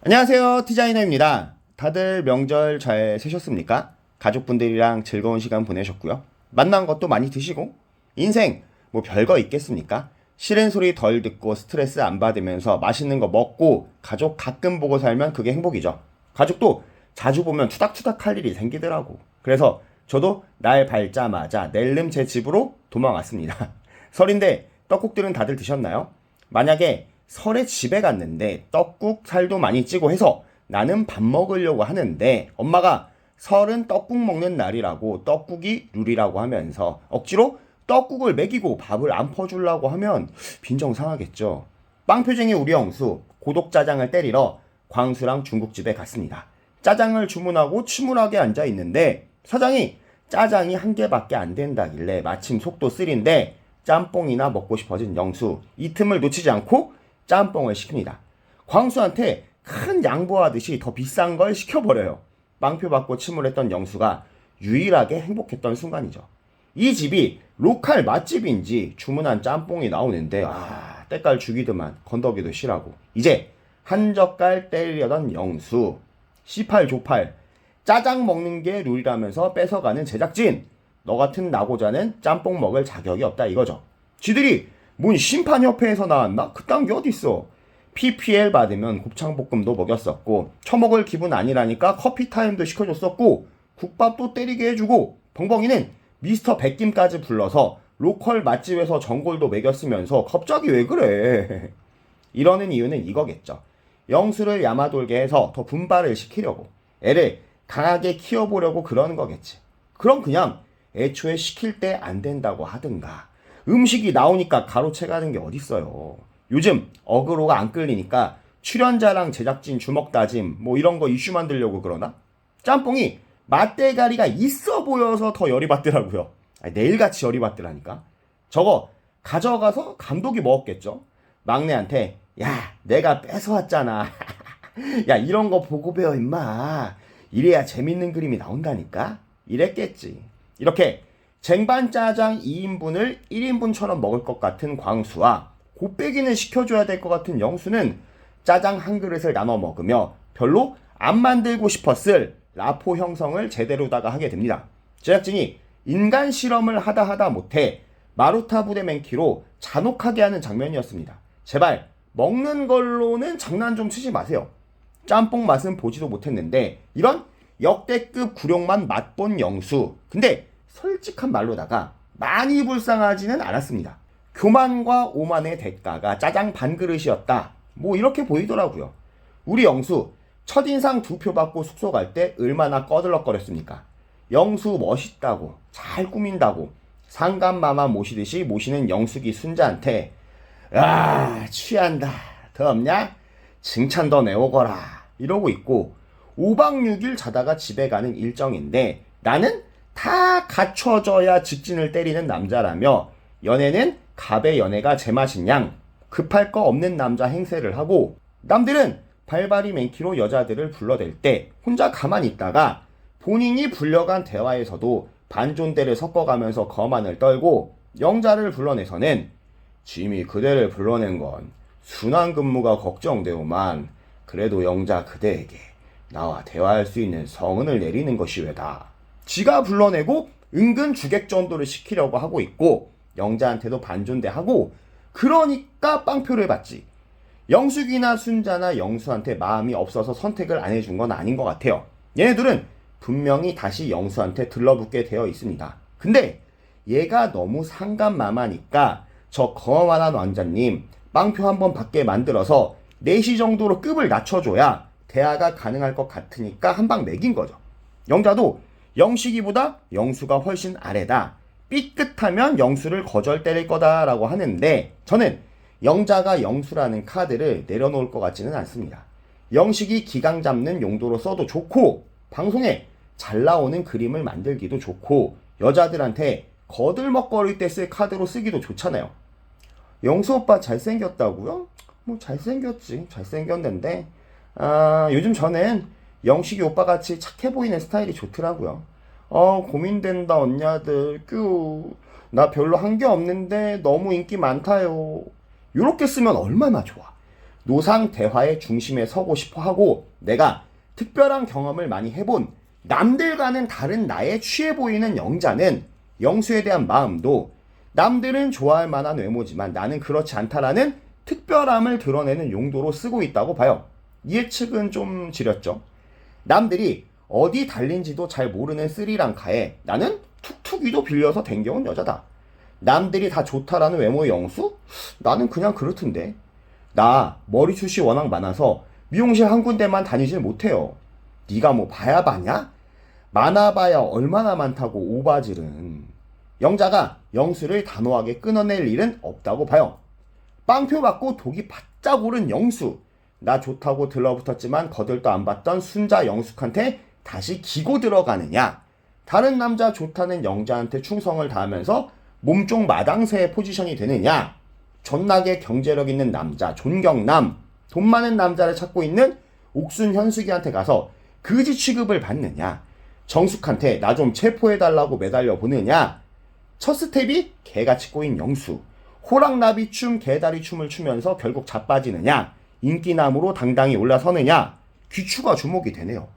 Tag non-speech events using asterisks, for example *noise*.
안녕하세요. 디자이너입니다. 다들 명절 잘 세셨습니까? 가족분들이랑 즐거운 시간 보내셨고요. 만난 것도 많이 드시고 인생 뭐 별거 있겠습니까? 싫은 소리 덜 듣고 스트레스 안 받으면서 맛있는 거 먹고 가족 가끔 보고 살면 그게 행복이죠. 가족도 자주 보면 투닥투닥 할 일이 생기더라고. 그래서 저도 날 밝자마자 낼름 제 집으로 도망왔습니다. *laughs* 설인데 떡국들은 다들 드셨나요? 만약에 설에 집에 갔는데 떡국 살도 많이 찌고 해서 나는 밥 먹으려고 하는데 엄마가 설은 떡국 먹는 날이라고 떡국이 룰이라고 하면서 억지로 떡국을 먹이고 밥을 안 퍼주려고 하면 빈정 상하겠죠. 빵표쟁이 우리 영수 고독 짜장을 때리러 광수랑 중국집에 갔습니다. 짜장을 주문하고 침울하게 앉아 있는데 사장이 짜장이 한 개밖에 안 된다길래 마침 속도 쓰린데 짬뽕이나 먹고 싶어진 영수 이 틈을 놓치지 않고 짬뽕을 시킵니다. 광수한테 큰 양보하듯이 더 비싼 걸 시켜버려요. 빵표 받고 침울했던 영수가 유일하게 행복했던 순간이죠. 이 집이 로컬 맛집인지 주문한 짬뽕이 나오는데 아 때깔 죽이더만 건더기도 싫하고 이제 한 젓갈 때리려던 영수 C8 조팔 짜장 먹는 게 룰이라면서 뺏어가는 제작진 너 같은 나고자는 짬뽕 먹을 자격이 없다 이거죠. 쥐들이 뭔 심판협회에서 나왔나? 그딴 게 어딨어. PPL 받으면 곱창볶음도 먹였었고 처먹을 기분 아니라니까 커피 타임도 시켜줬었고 국밥도 때리게 해주고 벙벙이는 미스터 백김까지 불러서 로컬 맛집에서 전골도 먹였으면서 갑자기 왜 그래? *laughs* 이러는 이유는 이거겠죠. 영수를 야마돌게 해서 더 분발을 시키려고 애를 강하게 키워보려고 그러는 거겠지. 그럼 그냥 애초에 시킬 때 안 된다고 하든가 음식이 나오니까 가로채 가는 게 어딨어요. 요즘 어그로가 안 끌리니까 출연자랑 제작진 주먹 다짐 뭐 이런 거 이슈 만들려고 그러나? 짬뽕이 맛대가리가 있어 보여서 더 열이 받더라고요. 내일같이 열이 받더라니까. 저거 가져가서 감독이 먹었겠죠. 막내한테 야 내가 뺏어왔잖아. *laughs* 야 이런 거 보고 배워 임마. 이래야 재밌는 그림이 나온다니까. 이랬겠지. 이렇게 쟁반 짜장 2인분을 1인분처럼 먹을 것 같은 광수와 곱빼기는 시켜줘야 될 것 같은 영수는 짜장 한 그릇을 나눠 먹으며 별로 안 만들고 싶었을 라포 형성을 제대로다가 하게 됩니다. 제작진이 인간 실험을 하다 하다 못해 마루타 부대 맨키로 잔혹하게 하는 장면이었습니다. 제발 먹는 걸로는 장난 좀 치지 마세요. 짬뽕 맛은 보지도 못했는데 이런 역대급 구룡만 맛본 영수. 근데 솔직한 말로다가 많이 불쌍하지는 않았습니다. 교만과 오만의 대가가 짜장 반 그릇이었다. 뭐 이렇게 보이더라고요. 우리 영수 첫인상 두 표 받고 숙소 갈 때 얼마나 꺼들럭거렸습니까? 영수 멋있다고 잘 꾸민다고 상감마마 모시듯이 모시는 영숙이 순자한테 아 취한다 더 없냐? 칭찬 더 내오거라 이러고 있고 5박 6일 자다가 집에 가는 일정인데 나는 다 갖춰져야 직진을 때리는 남자라며 연애는 갑의 연애가 제맛인 양 급할 거 없는 남자 행세를 하고 남들은 발발이 맨키로 여자들을 불러댈 때 혼자 가만히 있다가 본인이 불려간 대화에서도 반존대를 섞어가면서 거만을 떨고 영자를 불러내서는 짐이 그대를 불러낸 건 순환 근무가 걱정되오만 그래도 영자 그대에게 나와 대화할 수 있는 성은을 내리는 것이 왜다. 지가 불러내고 은근 주객 전도를 시키려고 하고 있고 영자한테도 반존대하고 그러니까 빵표를 받지. 영숙이나 순자나 영수한테 마음이 없어서 선택을 안 해준 건 아닌 것 같아요. 얘네들은 분명히 다시 영수한테 들러붙게 되어 있습니다. 근데 얘가 너무 상감마마니까 저 거만한 왕자님 빵표 한 번 받게 만들어서 4시 정도로 급을 낮춰줘야 대화가 가능할 것 같으니까 한방 매긴 거죠. 영자도 영식이보다 영수가 훨씬 아래다. 삐끗하면 영수를 거절 때릴 거다라고 하는데 저는 영자가 영수라는 카드를 내려놓을 것 같지는 않습니다. 영식이 기강 잡는 용도로 써도 좋고 방송에 잘 나오는 그림을 만들기도 좋고 여자들한테 거들먹거릴 때 쓸 카드로 쓰기도 좋잖아요. 영수 오빠 잘생겼다고요? 뭐 잘생겼지 잘생겼는데 아 요즘 저는 영식이 오빠 같이 착해 보이는 스타일이 좋더라고요. 어 고민된다 언니들 뀨 나 별로 한 게 없는데 너무 인기 많다요. 요렇게 쓰면 얼마나 좋아. 노상 대화의 중심에 서고 싶어 하고 내가 특별한 경험을 많이 해본 남들과는 다른 나에 취해 보이는 영자는 영수에 대한 마음도 남들은 좋아할 만한 외모지만 나는 그렇지 않다라는 특별함을 드러내는 용도로 쓰고 있다고 봐요. 예측은 좀 지렸죠. 남들이 어디 달린지도 잘 모르는 스리랑카에 나는 툭툭이도 빌려서 댕겨온 여자다. 남들이 다 좋다라는 외모의 영수? 나는 그냥 그렇던데. 나 머리숱이 워낙 많아서 미용실 한 군데만 다니질 못해요. 네가 뭐 봐야 바냐? 많아봐야 얼마나 많다고 오바질은. 영자가 영수를 단호하게 끊어낼 일은 없다고 봐요. 빵표 받고 독이 바짝 오른 영수. 나 좋다고 들러붙었지만 거들떠 안 봤던 순자 영숙한테 다시 기고 들어가느냐? 다른 남자 좋다는 영자한테 충성을 다하면서 몸종 마당새의 포지션이 되느냐? 존나게 경제력 있는 남자, 존경남, 돈 많은 남자를 찾고 있는 옥순 현숙이한테 가서 그지 취급을 받느냐? 정숙한테 나 좀 체포해달라고 매달려 보느냐? 첫 스텝이 개같이 꼬인 영수. 호랑나비 춤, 개다리 춤을 추면서 결국 자빠지느냐? 인기남으로 당당히 올라서느냐? 귀추가 주목이 되네요.